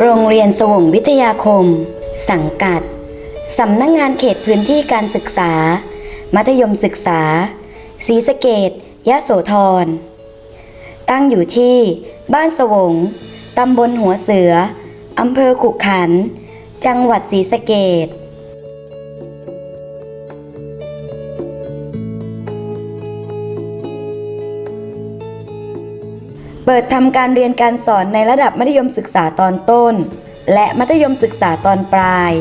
โรงเรียนสวงวิทยาคม สังกัด สำนักงงานเขตพื้นที่การศึกษา มัธยมศึกษาศรีสะเกดยะโสธร ตั้งอยู่ที่บ้านสวงตำบลหัวเสืออำเภอขุขัน จังหวัดศรีสะเกด เปิดทำการเรียนการสอนในระดับมัธยมศึกษาตอนต้น และมัธยมศึกษาตอนปลาย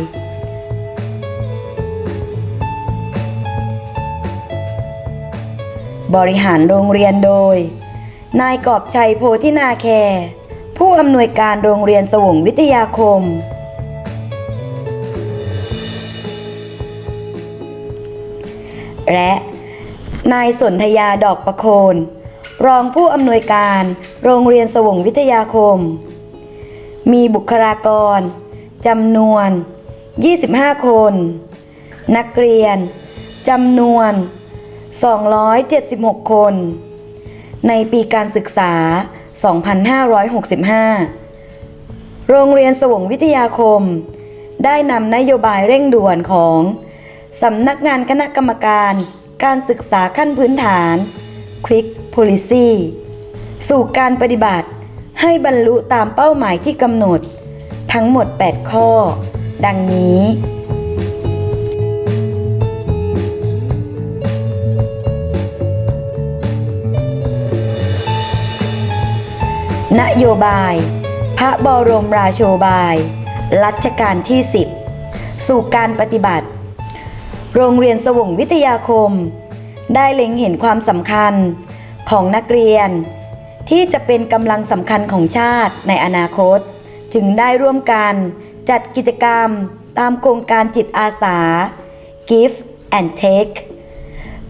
บริหารโรงเรียนโดย นายกอบชัยโพธินาแคผู้อำนวยการโรงเรียนสวงวิทยาคม และนายสนธยาดอกประโคน รองผู้อำนวยการโรงเรียนสวงวิทยาคม มีบุคลากรจำนวน 25 คน นักเรียนจำนวน 276 คน ในปีการศึกษา 2565 โรงเรียนสวงวิทยาคม ได้นำนโยบายเร่งด่วนของสำนักงานคณะกรรมการ การศึกษาขั้นพื้นฐาน Quick Policy สู่การปฏิบัติ ให้บรรลุตามเป้าหมายที่กำหนด ทั้งหมด 8 ข้อ ดังนี้ นโยบาย พระบรมราโชบาย รัชกาลที่ 10 สู่การปฏิบัติ โรงเรียนสวงวิทยาคม ได้เล็งเห็นความสำคัญ ของนักเรียน ที่จะเป็นกำลังสำคัญของชาติในอนาคต จึงได้ร่วมกันจัดกิจกรรมตามโครงการจิตอาสา Give and Take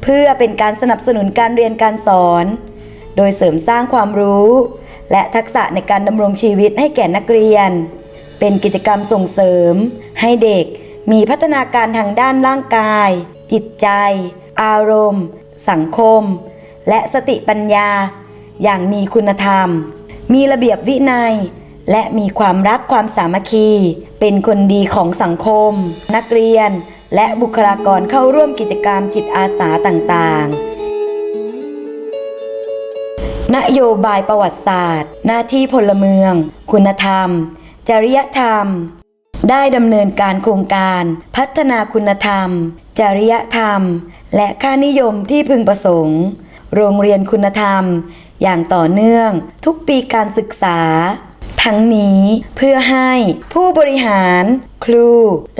เพื่อเป็นการสนับสนุนการเรียนการสอน โดยเสริมสร้างความรู้ และทักษะในการดำรงชีวิตให้แก่นักเรียน เป็นกิจกรรมส่งเสริม ให้เด็กมีพัฒนาการทางด้านร่างกาย จิตใจ อารมณ์ สังคม และสติปัญญา อย่างมีคุณธรรม มีระเบียบวินัย และมีความรักความสามัคคี เป็นคนดีของสังคม นักเรียน และบุคลากรเข้าร่วมกิจกรรมจิตอาสาต่างๆ นโยบายประวัติศาสตร์ หน้าที่พลเมือง คุณธรรม จริยธรรมได้ดำเนินการโครงการพัฒนาคุณธรรม จริยธรรม และค่านิยมที่พึงประสงค์ โรงเรียนคุณธรรม อย่างต่อเนื่องทุกปีการศึกษา ทั้งนี้เพื่อให้ผู้บริหาร ครู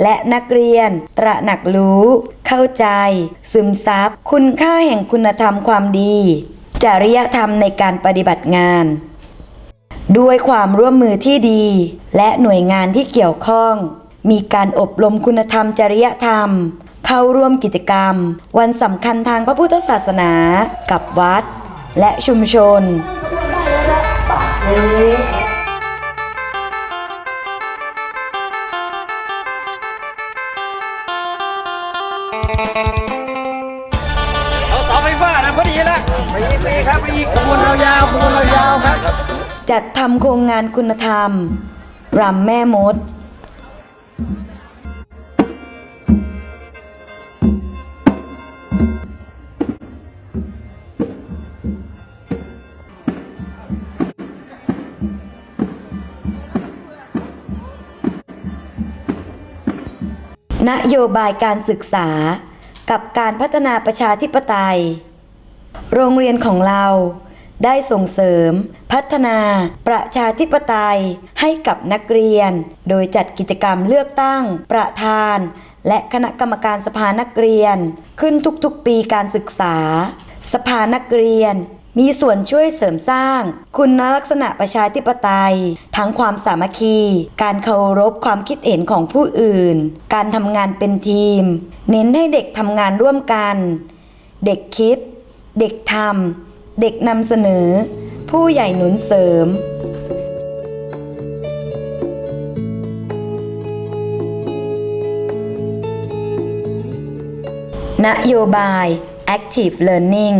และนักเรียน ตระหนักรู้ เข้าใจ ซึมซับคุณค่าแห่งคุณธรรมความดี จริยธรรมในการปฏิบัติงาน ด้วยความร่วมมือที่ดี และหน่วยงานที่เกี่ยวข้อง มีการอบรมคุณธรรมจริยธรรม เข้าร่วมกิจกรรม วันสำคัญทางพระพุทธศาสนา กับวัด และชุมชน เอาเสาไฟฟ้านะพอดีละไปอีกไปอีกครับไปอีกขบวนยาวๆขบวนยาวๆครับ จัดทำโครงงานคุณธรรมรำแม่มด นโยบายการศึกษา กับการพัฒนาประชาธิปไตย โรงเรียนของเราได้ส่งเสริม พัฒนาประชาธิปไตยให้กับนักเรียน โดยจัดกิจกรรมเลือกตั้ง ประธาน และคณะกรรมการสภานักเรียน ขึ้นทุกๆปีการศึกษา สภานักเรียน มีส่วนช่วยเสริมสร้าง คุณลักษณะประชาธิปไตย ทั้งความสามัคคี การเคารพความคิดเห็นของผู้อื่น การทำงานเป็นทีม เน้นให้เด็กทำงานร่วมกัน เด็กคิด เด็กทำเด็กนำเสนอ ผู้ใหญ่หนุนเสริมนโยบาย Active Learning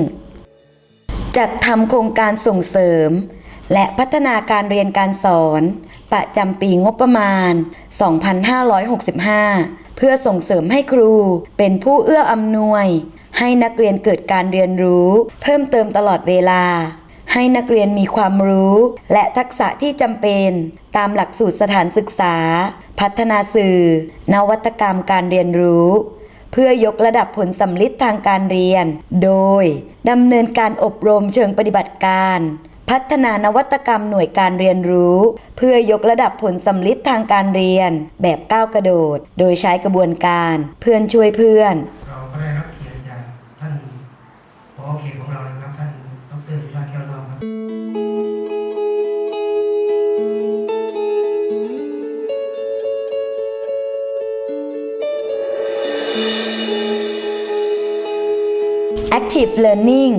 จัดทำโครงการส่งเสริม และพัฒนาการเรียนการสอน ประจำปีงบประมาณ 2565 เพื่อส่งเสริมให้ครูเป็นผู้เอื้ออำนวย ให้นักเรียนเกิดการเรียนรู้ เพิ่มเติมตลอดเวลา ให้นักเรียนมีความรู้ และทักษะที่จำเป็น ตามหลักสูตรสถานศึกษา พัฒนาสื่อ นวัตกรรมการเรียนรู้ เพื่อยกระดับผลสำลิดทางการเรียน โดย ดำเนินการอบรมเชิงปฏิบัติการ พัฒนานวัตกรรมหน่วยการเรียนรู้ เพื่อยกระดับผลสำลิดทางการเรียน แบบก้าวกระโดด โดยใช้กระบวนการ เพื่อนช่วยเพื่อน เราก็ได้รับเกียรติจากท่านผอเขตของเรา Active Learning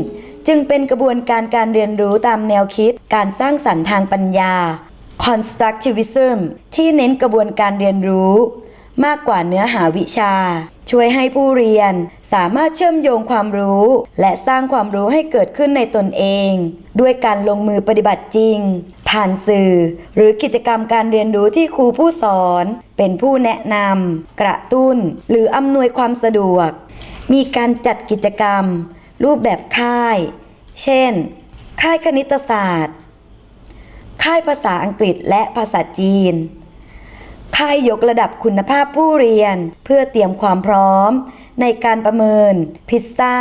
จึงเป็นกระบวนการการเรียนรู้ตามแนวคิด การสร้างสรรค์ทางปัญญา Constructivism ที่เน้นกระบวนการเรียนรู้ มากกว่าเนื้อหาวิชา ช่วยให้ผู้เรียนสามารถเชื่อมโยงความรู้ และสร้างความรู้ให้เกิดขึ้นในตนเอง ด้วยการลงมือปฏิบัติจริง ผ่านสื่อ หรือกิจกรรมการเรียนรู้ที่ครูผู้สอน เป็นผู้แนะนำกระตุ้น หรืออำนวยความสะดวก มีการจัดกิจกรรม รูปแบบค่าย เช่น ค่ายคณิตศาสตร์ ค่ายภาษาอังกฤษและภาษาจีน ค่ายยกระดับคุณภาพผู้เรียนเพื่อเตรียมความพร้อม ในการประเมิน พิซซ่า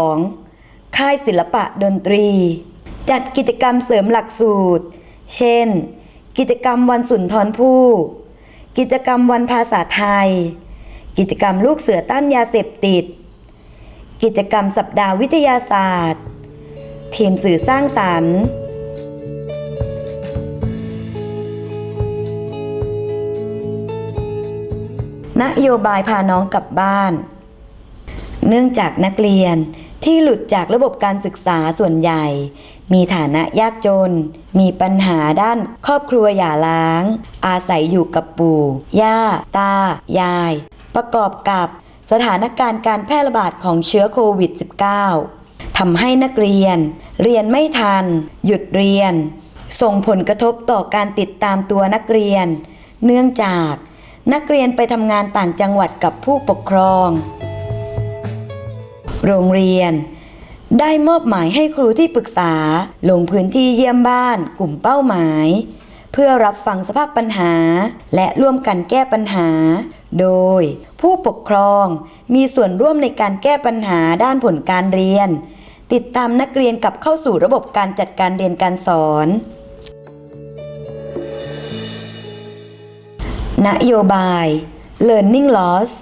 2022 ค่ายศิลปะดนตรี จัดกิจกรรมเสริมหลักสูตร เช่น กิจกรรมวันสุนทรภู่กิจกรรมวันภาษาไทย กิจกรรมลูกเสือต้านยาเสพติด กิจกรรมสัปดาห์วิทยาศาสตร์ ทีมสื่อสร้างสรรค์นโยบายพาน้องกลับบ้าน เนื่องจากนักเรียนที่หลุดจากระบบการศึกษาส่วนใหญ่ มีฐานะยากจน มีปัญหาด้านครอบครัวหย่าร้าง อาศัยอยู่กับปู่ ย่า ตา ยาย ประกอบกับ สถานการณ์การแพร่ระบาดของเชื้อโควิด -19 ทำให้นักเรียน เรียนไม่ทัน หยุดเรียน ส่งผลกระทบต่อการติดตามตัวนักเรียน เนื่องจากนักเรียนไปทำงานต่างจังหวัดกับผู้ปกครอง โรงเรียน ได้มอบหมายให้ครูที่ปรึกษา ลงพื้นที่เยี่ยมบ้านกลุ่มเป้าหมาย เพื่อรับฟังสภาพปัญหา และร่วมกันแก้ปัญหา โดย ผู้ปกครองมีส่วนร่วมในการแก้ปัญหาด้านผลการเรียน ติดตามนักเรียนกลับเข้าสู่ระบบการจัดการเรียนการสอน นโยบาย Learning Loss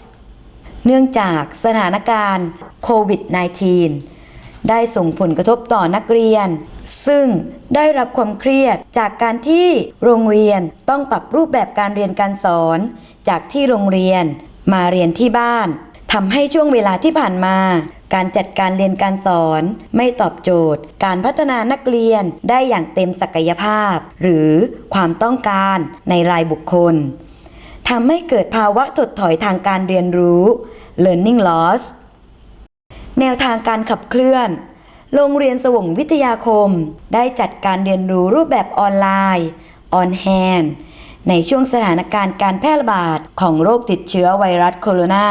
เนื่องจากสถานการณ์โควิด -19 ได้ส่งผลกระทบต่อนักเรียน ซึ่งได้รับความเครียดจากการที่โรงเรียนต้องปรับรูปแบบการเรียนการสอน จากที่โรงเรียนมาเรียนที่บ้านทำให้ช่วงเวลาที่ผ่านมา การจัดการเรียนการสอน ไม่ตอบโจทย์ การพัฒนานักเรียนได้อย่างเต็มศักยภาพ หรือความต้องการในรายบุคคลทำให้เกิดภาวะถดถอยทางการเรียนรู้ learning loss แนวทางการขับเคลื่อน โรงเรียนสวงวิทยาคม ได้จัดการเรียนรู้รูปแบบออนไลน์ on hand ในช่วงสถานการณ์การแพร่ระบาดของโรคติดเชื้อไวรัสโคโรนา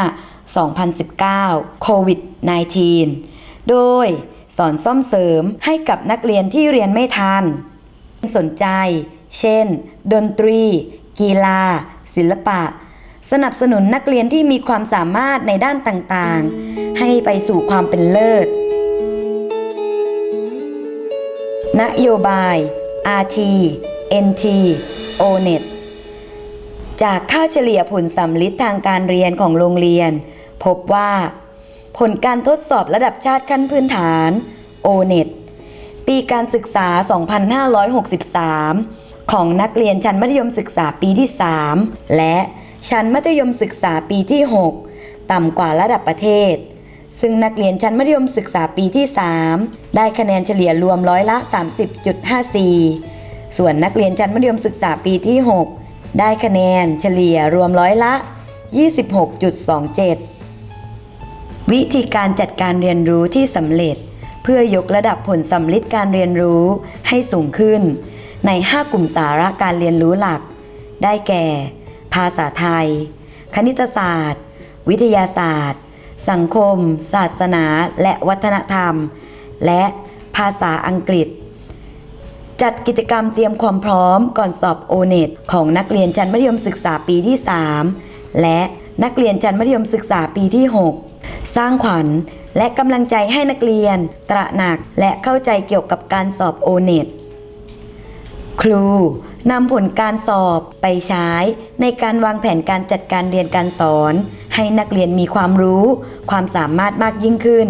2019 โควิด -19 โดยสอนซ่อมเสริมให้กับนักเรียนที่เรียนไม่ทัน สนใจ เช่น ดนตรี กีฬา ศิลปะ สนับสนุนนักเรียนที่มีความสามารถในด้านต่างๆ ให้ไปสู่ความเป็นเลิศ นโยบาย RT NT ONET จากค่าเฉลี่ยผลสำลิดทางการเรียนของโรงเรียน พบว่า ผลการทดสอบระดับชาติขั้นพื้นฐาน ONET ปีการศึกษา 2563 ของนักเรียนชั้นมัธยมศึกษาปีที่ 3 และ ชั้นมัธยมศึกษาปีที่ 6 ต่ำกว่าระดับประเทศ ซึ่งนักเรียนชั้นมัธยมศึกษาปีที่ 3 ได้คะแนนเฉลี่ยรวมร้อยละ 30.54 ส่วนนักเรียนชั้นมัธยมศึกษาปีที่ 6 ได้คะแนนเฉลี่ยรวมร้อยละ 26.27 วิธีการจัดการเรียนรู้ที่สำเร็จ เพื่อยกระดับผลสำลิดการเรียนรู้ให้สูงขึ้น ใน 5 กลุ่มสาระการเรียนรู้หลัก ได้แก่ ภาษาไทย คณิตศาสตร์ วิทยาศาสตร์ สังคม ศาสนา และวัฒนธรรม และภาษาอังกฤษ จัดกิจกรรมเตรียมความพร้อมก่อนสอบโอเน็ตของนักเรียนชั้นมัธยมศึกษาปีที่ 3 และนักเรียนชั้นมัธยมศึกษาปีที่ 6 สร้างขวัญและกำลังใจให้นักเรียน ตระหนักและเข้าใจเกี่ยวกับการสอบโอเน็ต ครูนำผลการสอบไปใช้ในการวางแผนการจัดการเรียนการสอน ให้นักเรียนมีความรู้ ความสามารถมากยิ่งขึ้น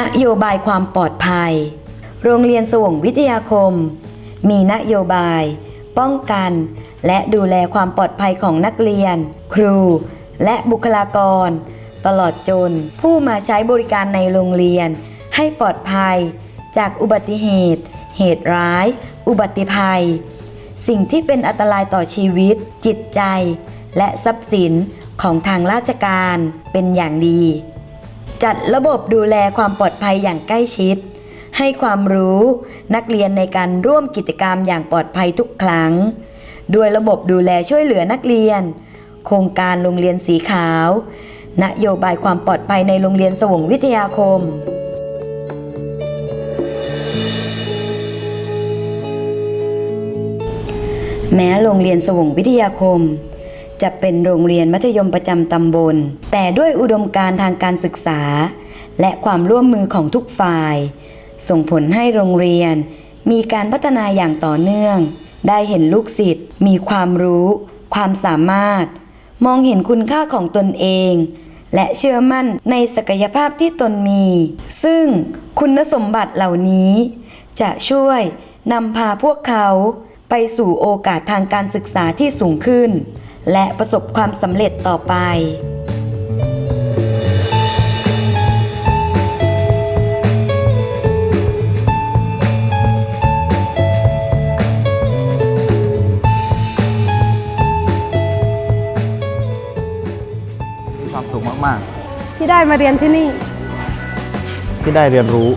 นโยบายความปลอดภัย โรงเรียนสวงวิทยาคม มีนโยบาย ป้องกัน และดูแลความปลอดภัยของนักเรียน ครู และบุคลากร ตลอดจนผู้มาใช้บริการในโรงเรียน ให้ปลอดภัย จากอุบัติเหตุ เหตุร้าย อุบัติภัย สิ่งที่เป็นอันตรายต่อชีวิต จิตใจ และทรัพย์สินของทางราชการเป็นอย่างดี จัดระบบดูแลความปลอดภัยอย่างใกล้ชิด ให้ความรู้นักเรียนในการร่วมกิจกรรมอย่างปลอดภัยทุกครั้ง ด้วยระบบดูแลช่วยเหลือนักเรียน โครงการโรงเรียนสีขาว นโยบายความปลอดภัยในโรงเรียนสวงวิทยาคม แม้โรงเรียนสวงวิทยาคม จะเป็นโรงเรียนมัธยมประจำตำบล แต่ด้วยอุดมการณ์ทางการศึกษา และความร่วมมือของทุกฝ่าย ส่งผลให้โรงเรียน มีการพัฒนาอย่างต่อเนื่อง ได้เห็นลูกศิษย์ มีความรู้ ความสามารถ มองเห็นคุณค่าของตนเอง และเชื่อมั่นในศักยภาพที่ตนมี ซึ่งคุณสมบัติเหล่านี้ จะช่วยนำพาพวกเขา ไปสู่โอกาสทางการศึกษาที่สูงขึ้น และประสบความสำเร็จต่อไปมีความสุขมากที่ได้มาเรียนที่นี่ๆที่ได้เรียนรู้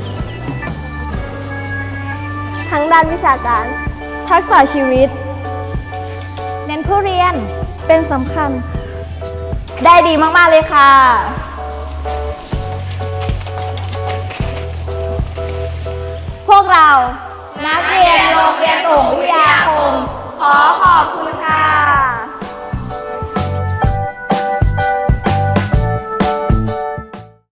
ทั้งด้านวิชาการ ทักษะชีวิต เน้นผู้เรียนเป็นสำคัญ ได้ดีมาก ๆ เลยค่ะ พวกเรา นักเรียนโรงเรียนสงวิทยาคม ขอขอบคุณค่ะ